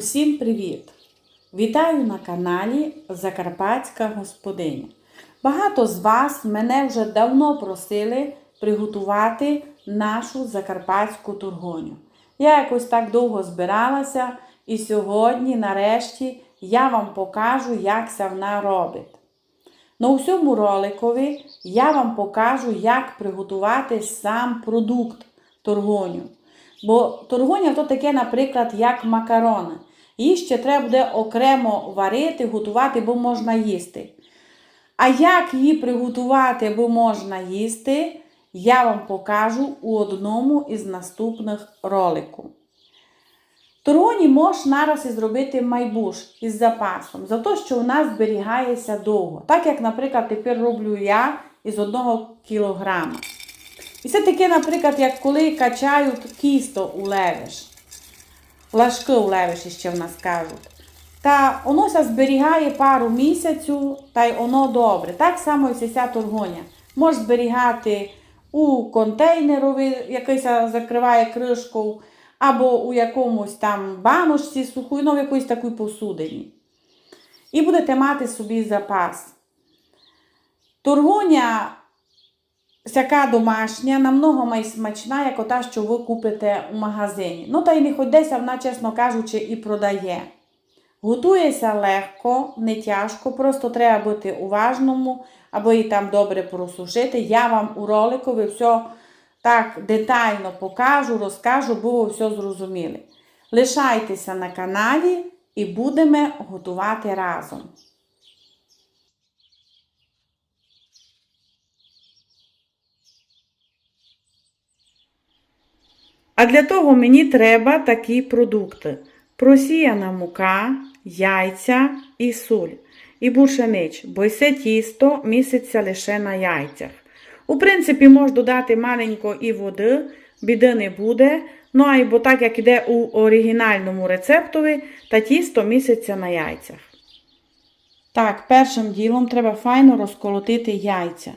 Усім привіт! Вітаю на каналі Закарпатська Господиня. Багато з вас мене вже давно просили приготувати нашу закарпатську тургоню. Я якось так довго збиралася, і сьогодні, нарешті, я вам покажу, як це вона робить. На усьому роликові я вам покажу, як приготувати сам продукт торгоню. Бо торгоня то таке, наприклад, як макарони. Її ще треба буде окремо варити, готувати, бо можна їсти. А як її приготувати, бо можна їсти, я вам покажу у одному із наступних роликів. Торгоні можна нараз і зробити майбуш із запасом, за те, що нас зберігається довго. Так як, наприклад, тепер роблю я із одного кілограма. І це таке, наприклад, як коли качають кісто у левиш. Лашки у левиші ще в нас кажуть. Та воно зберігає пару місяців, та й воно добре. Так само і вся торгоня. Може зберігати у контейнерові, який закриває кришкою, або у якомусь там баночці сухої, ну в якоїсь такій посудині. І будете мати собі запас. Торгоня Всяка домашня, намного найсмачна, як ота, що ви купите у магазині. Ну, та й не ходеться, вона, чесно кажучи, і продає. Готується легко, не тяжко, просто треба бути уважному, або її там добре просушити. Я вам у роликові все так детально покажу, розкажу, бо ви все зрозуміли. Лишайтеся на каналі і будемо готувати разом. А для того мені треба такі продукти: просіяна мука, яйця і суль. І більше ніч, бо все тісто міситься лише на яйцях. У принципі, можна додати маленько і води, біди не буде. Ну а так як іде у оригінальному рецептові, та тісто міситься на яйцях. Так, першим ділом треба файно розколотити яйця.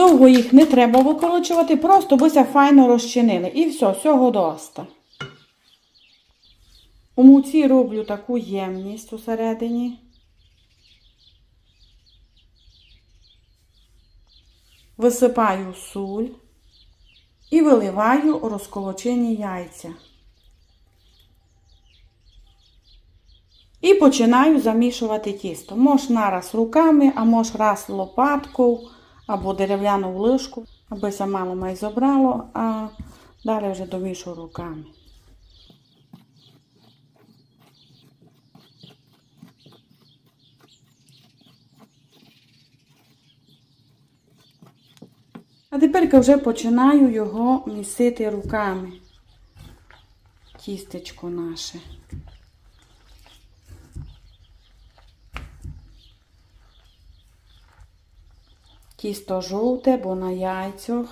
Довго їх не треба виколочувати, просто бися файно розчинили. І все, всього доста. У муці роблю таку ємність усередині. Висипаю суль і виливаю розколочені яйця. І починаю замішувати тісто. Мож нараз руками, а мож раз лопаткою або дерев'яну лишку, аби се мало май зобрало, а далі вже домішу руками. А тепер вже починаю його місити руками. Тістечко наше. Тісто жовте, бо на яйцях.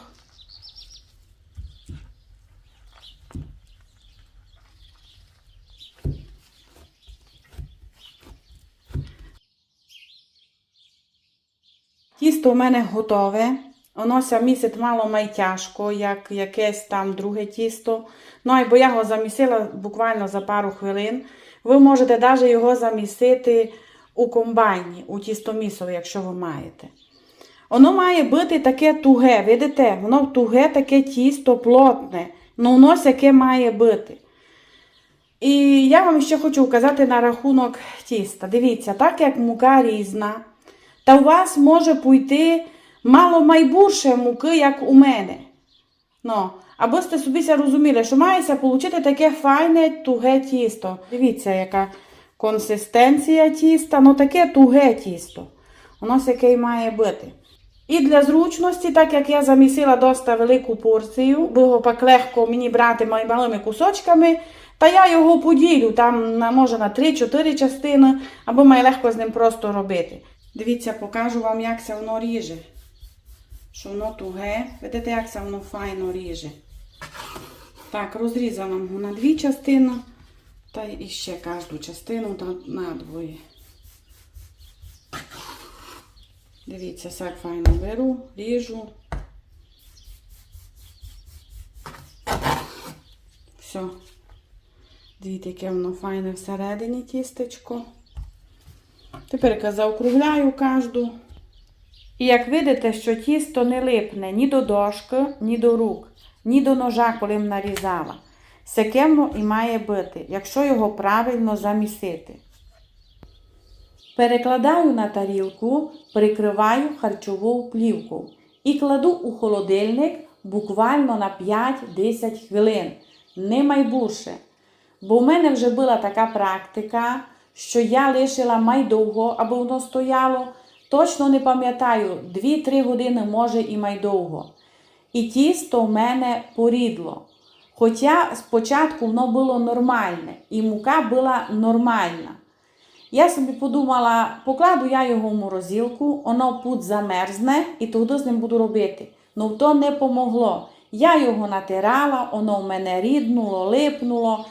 Тісто у мене готове. Воно місить мало май як якесь там друге тісто. Ну, а бо я його замісила буквально за пару хвилин. Ви можете навіть його замісити у комбайні, у тістомісові, якщо ви маєте. Воно має бути таке туге, видите? Воно туге таке тісто плотне. Ну, воно яке має бути. І я вам ще хочу вказати на рахунок тіста. Дивіться, так як мука різна, та у вас може пойти мало майбурше муки, як у мене. Ну, Аби сте собі розуміли, що мається отримати таке файне туге тісто. Дивіться, яка консистенція тіста, ну таке туге тісто. Воно яке має бути. І для зручності, так як я замісила доста велику порцію, було пак легко мені брати малими кусочками, та я його поділю там може на 3-4 частини, або має легко з ним просто робити. Дивіться, покажу вам, як це воно ріже. Що воно туге. Видите, як це воно файно ріже. Так, розрізала його на дві частини, та і ще кожну частину на Дивіться, як файно беру, ріжу. Все. Дивіться, яке воно файне всередині тістечко. Тепер заокругляю кожну. І як видите, що тісто не липне ні до дошки, ні до рук, ні до ножа, коли м нарізала. Секемно і має бути, якщо його правильно замісити. Перекладаю на тарілку, прикриваю харчову плівку і кладу у холодильник буквально на 5-10 хвилин, не майбурше. Бо в мене вже була така практика, що я лишила майдовго, аби воно стояло. Точно не пам'ятаю, 2-3 години, може і майдовго. І тісто в мене порідло. Хоча спочатку воно було нормальне, і мука була нормальна. Я собі подумала, покладу я його в морозилку, воно пут замерзне і тоді з ним буду робити. Ну то не помогло. Я його натирала, воно в мене ріднуло, липнуло.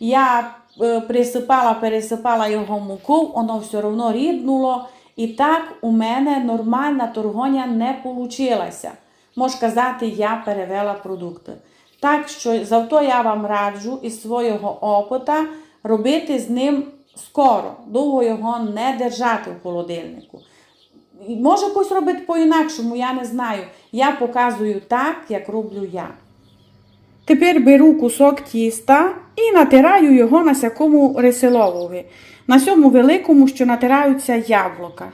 Я е, присипала, пересипала його муку, воно все одно ріднуло. І так у мене нормальна торгоня не вийшла. Можна казати, я перевела продукти. Так що завто я вам раджу із свого опита робити з ним скоро, довго його не держати в холодильнику. Може якось робити по-інакшому, я не знаю. Я показую так, як роблю я. Тепер беру кусок тіста і натираю його на сякому ресиловові, на сьому великому, що натираються яблука.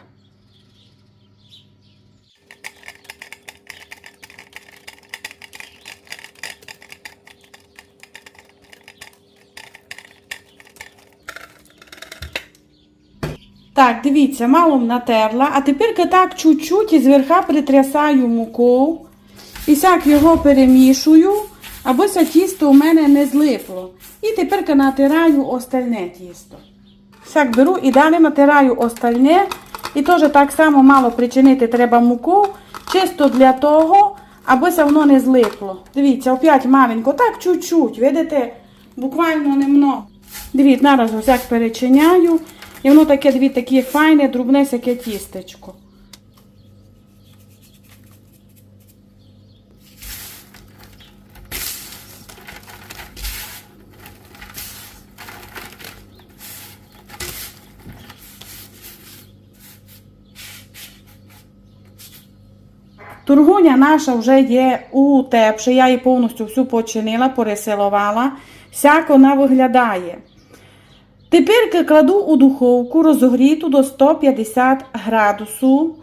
Так, дивіться, мало натерла, а тепер так чуть-чуть і зверха притрясаю муку. І сяк його перемішую, аби це тісто у мене не злипло. І тепер натираю остальне тісто. Сяк беру і далі натираю остальне. І теж так само мало причинити треба муку, чисто для того, аби це воно не злипло. Дивіться, опять маленько, так чуть-чуть, видите, буквально немного. Дивіться, зараз ось як перечиняю. І воно таке, дві такі файне, друбнесяке тістечко. Тургуня наша вже є у я її повністю всю починила, пересилувала. Всяко вона виглядає. Тепер кладу у духовку розогріту до 150 градусу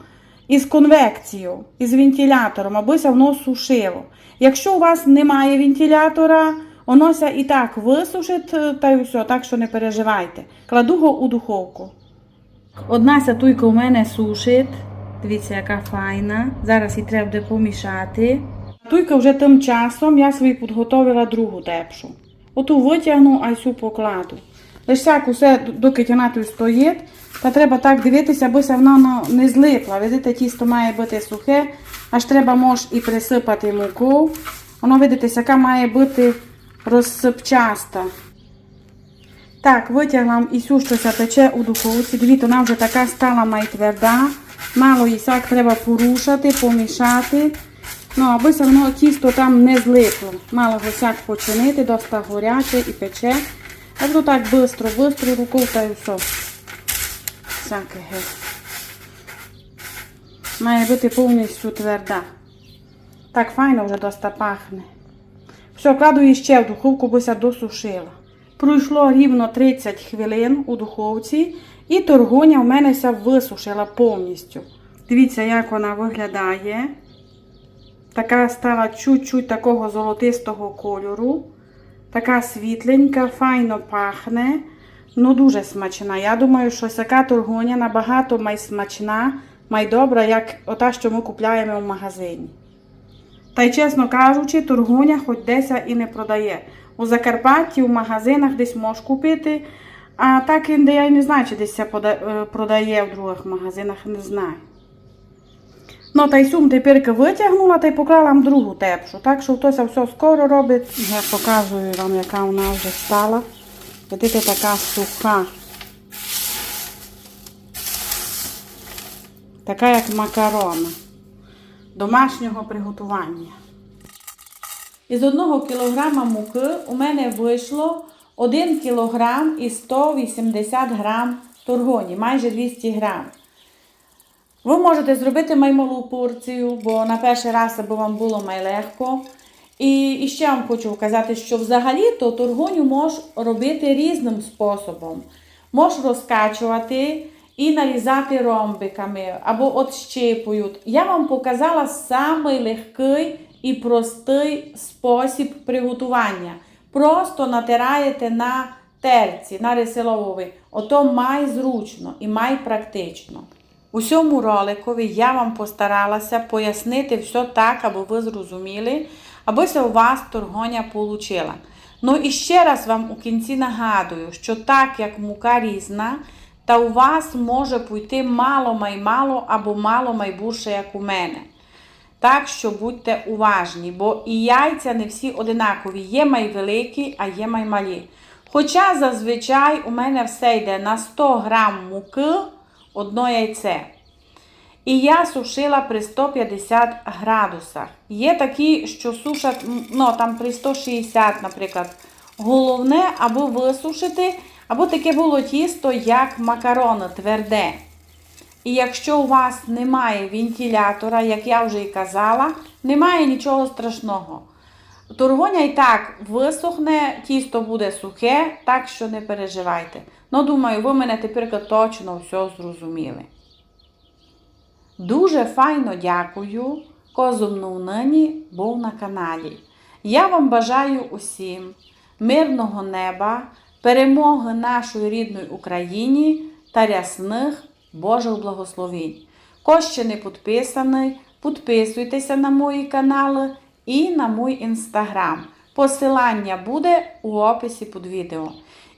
із конвекцією, із вентилятором, аби ся воно сушило. Якщо у вас немає вентилятора, вонося і так висушить, е, та й все, так що не переживайте. Кладу його у духовку. Одна сятуйка у мене сушить. Дивіться, яка файна. Зараз її треба буде помішати. Туйка вже тим часом я собі підготовила другу тепшу. Оту витягну, а цю покладу. Лише усе, доки вона стоїть, та треба так дивитися, аби воно не злипло. Видите, тісто має бути сухе, аж треба може і присипати муку. Воно, видите, яка має бути розсипчаста. Так, витягла і цю, що пече у духовці. Дивіться, вона вже така стала май тверда. Мало так треба порушати, помішати. Ну, аби воно тісто там не злипло. Мало сяк починити, доста горяче і пече. То так бистро, бистро рукою та й все. Всяке геть. Має бути повністю тверда. Так файно вже доста пахне. Все, кладу її ще в духовку, бо ся досушила. Пройшло рівно 30 хвилин у духовці, і торгоня в мене ся висушила повністю. Дивіться, як вона виглядає. Така стала чуть-чуть такого золотистого кольору. Така світленька, файно пахне. Ну, дуже смачна. Я думаю, що така торгоня набагато май смачна, май добра, як ота, що ми купляємо в магазині. Та й чесно кажучи, торгуня хоч десь і не продає. У Закарпатті в магазинах десь можеш купити, а так де я не знаю, чи десь е, продає в других магазинах, не знаю. Ну, та й сум тепер витягнула та й поклала вам другу тепшу. Так що хтось все скоро робить. Я показую вам, яка вона вже стала. Видите, така суха. Така як макарона. Домашнього приготування. Із 1 кг муки у мене вийшло 1 кг і 180 грам тургоні, майже 200 грам. Ви можете зробити маймалу порцію, бо на перший раз аби вам було майлегко. І, і ще вам хочу сказати, що взагалі-то тургоню можеш робити різним способом. Можеш розкачувати і нарізати ромбиками або от щипують. Я вам показала самий легкий і простий спосіб приготування. Просто натираєте на терці, на рисилововий. Ото май зручно і май практично. У цьому роликові я вам постаралася пояснити все так, аби ви зрозуміли, аби у вас торгоня получила. Ну і ще раз вам у кінці нагадую, що так як мука різна, та у вас може пойти мало май мало або мало май більше, як у мене. Так що будьте уважні, бо і яйця не всі одинакові. Є май великі, а є май малі. Хоча зазвичай у мене все йде на 100 грам муки одно яйце. І я сушила при 150 градусах. Є такі, що сушать ну, там при 160, наприклад. Головне, або висушити, або таке було тісто, як макарони, тверде. І якщо у вас немає вентилятора, як я вже і казала, немає нічого страшного. Тургоня і так висохне, тісто буде сухе, так що не переживайте. Ну, думаю, ви мене тепер точно все зрозуміли. Дуже файно дякую, козумну нині був на каналі. Я вам бажаю усім мирного неба, перемоги нашої рідної Україні та рясних Божих благословень. Хто ще не підписаний, підписуйтеся на мої канали і на мій інстаграм. Посилання буде у описі під відео.